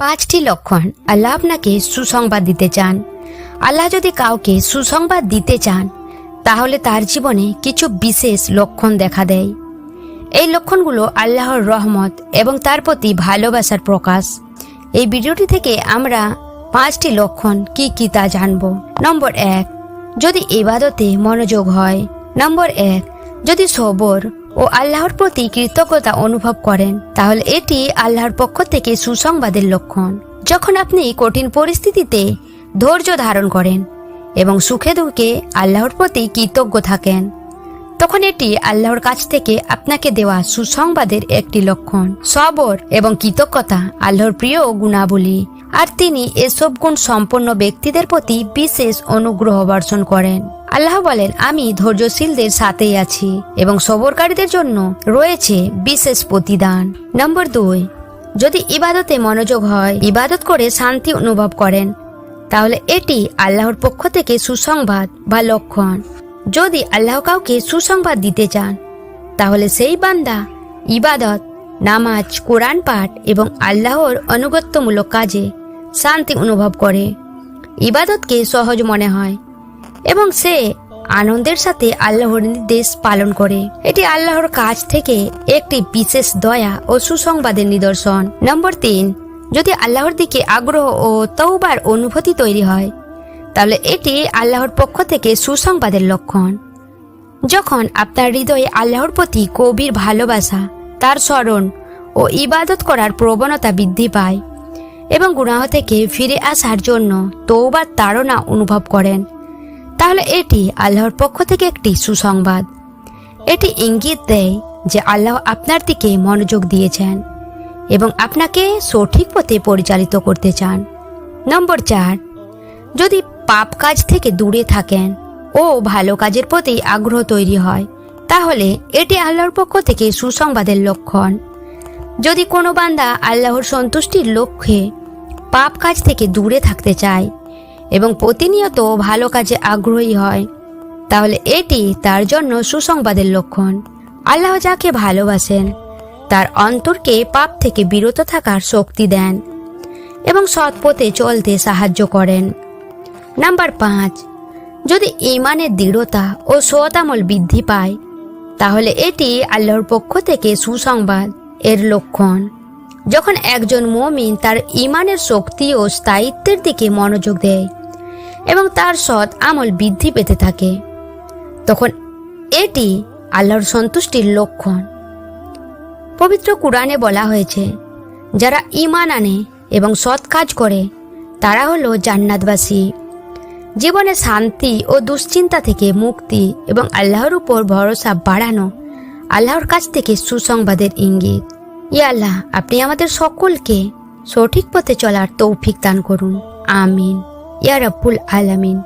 পাঁচটি লক্ষণ। আল্লাহ আপনাকে সুসংবাদ দিতে চান। আল্লাহ যদি কাউকে সুসংবাদ দিতে চান, তাহলে তার জীবনে কিছু বিশেষ লক্ষণ দেখা দেয়। এই লক্ষণগুলো আল্লাহর রহমত এবং তার প্রতি ভালোবাসার প্রকাশ। এই ভিডিওটি থেকে আমরা পাঁচটি লক্ষণ কি কি তা জানব। নম্বর এক, যদি ইবাদতে মনোযোগ হয়। নম্বর এক, যদি সবর ও আল্লাহর প্রতি কৃতজ্ঞতা অনুভব করেন। তাহলে এটি আল্লাহর পক্ষ থেকে সুসংবাদের লক্ষণ। যখন আপনি কঠিন পরিস্থিতিতে ধৈর্য ধারণ করেন এবং সুখে দুঃখে আল্লাহর প্রতি কৃতজ্ঞ থাকেন। তখন এটি আল্লাহর কাছ থেকে আপনাকে দেওয়া সুসংবাদের একটি লক্ষণ। সবর এবং কৃতজ্ঞতা আল্লাহর প্রিয় গুণাবলী। আর তিনি এসব গুণ সম্পন্ন ব্যক্তিদের প্রতি বিশেষ অনুগ্রহ বর্ষণ করেন। আল্লাহ বলেন, আমি ধৈর্যশীলদের সাথেই আছি এবং সবরকারীদের জন্য রয়েছে বিশেষ প্রতিদান। নম্বর দুই, যদি ইবাদতে মনোযোগ হয়, ইবাদত করে শান্তি অনুভব করেন, তাহলে এটি আল্লাহর পক্ষ থেকে সুসংবাদ বা লক্ষণ। যদি আল্লাহ কাউকে সুসংবাদ দিতে চান, তাহলে সেই বান্দা ইবাদত, নামাজ, কোরআন পাঠ এবং আল্লাহর অনুগত্যমূলক কাজে শান্তি অনুভব করে। ইবাদতকে সহজ মনে হয় এবং সে আনন্দের সাথে আল্লাহর নির্দেশ পালন করে। এটি আল্লাহর কাছ থেকে একটি বিশেষ দয়া ও সুসংবাদের নিদর্শন। নম্বর তিন, যদি আল্লাহর দিকে আগ্রহ ও তৌবার অনুভূতি তৈরি হয় তাহলে এটি আল্লাহর পক্ষ থেকে সুসংবাদের লক্ষণ। যখন আপনার হৃদয়ে আল্লাহর প্রতি গভীর ভালোবাসা, তার স্মরণ ও ইবাদত করার প্রবণতা বৃদ্ধি পায় এবং গুণাহ থেকে ফিরে আসার জন্য তৌবার তাড়না অনুভব করেন, তাহলে এটি আল্লাহর পক্ষ থেকে একটি সুসংবাদ। এটি ইঙ্গিত দেয় যে আল্লাহ আপনার দিকে মনোযোগ দিয়েছেন এবং আপনাকে সঠিক পথে পরিচালিত করতে চান। নম্বর চার, যদি পাপ কাজ থেকে দূরে থাকেন। ও ভালো কাজের প্রতি আগ্রহ তৈরি হয়। তাহলে এটি আল্লাহর পক্ষ থেকে সুসংবাদের লক্ষণ। যদি কোনো বান্দা আল্লাহর সন্তুষ্টির লক্ষ্যে পাপ কাজ থেকে দূরে থাকতে চায় এবং প্রতিনিয়ত ভালো কাজে আগ্রহী হয়, তাহলে এটি তার জন্য সুসংবাদের লক্ষণ। আল্লাহ যাকে ভালোবাসেন, তার অন্তরকে পাপ থেকে বিরত থাকার শক্তি দেন এবং সৎ পথে চলতে সাহায্য করেন। নাম্বার পাঁচ, যদি ইমানের দৃঢ়তা ও সতামল বৃদ্ধি পায়, তাহলে এটি আল্লাহর পক্ষ থেকে সুসংবাদ এর লক্ষণ। যখন একজন মমিন তার ইমানের শক্তি ও স্থায়িত্বের দিকে মনোযোগ দেয় এবং তার সৎ আমল বৃদ্ধি পেতে থাকে, তখন এটি আল্লাহর সন্তুষ্টির লক্ষণ। পবিত্র কুরআনে বলা হয়েছে, যারা ইমান আনে এবং সৎ কাজ করে, তারা হলো জান্নাতবাসী। জীবনে শান্তি ও দুশ্চিন্তা থেকে মুক্তি এবং আল্লাহর উপর ভরসা বাড়ানো আল্লাহর কাছ থেকে সুসংবাদের ইঙ্গিত। ইয়া আল্লাহ, আপনি আমাদের সকলকে সঠিক পথে চলার তৌফিক দান করুন। আমিন। ইয়া রব্বুল আলামিন।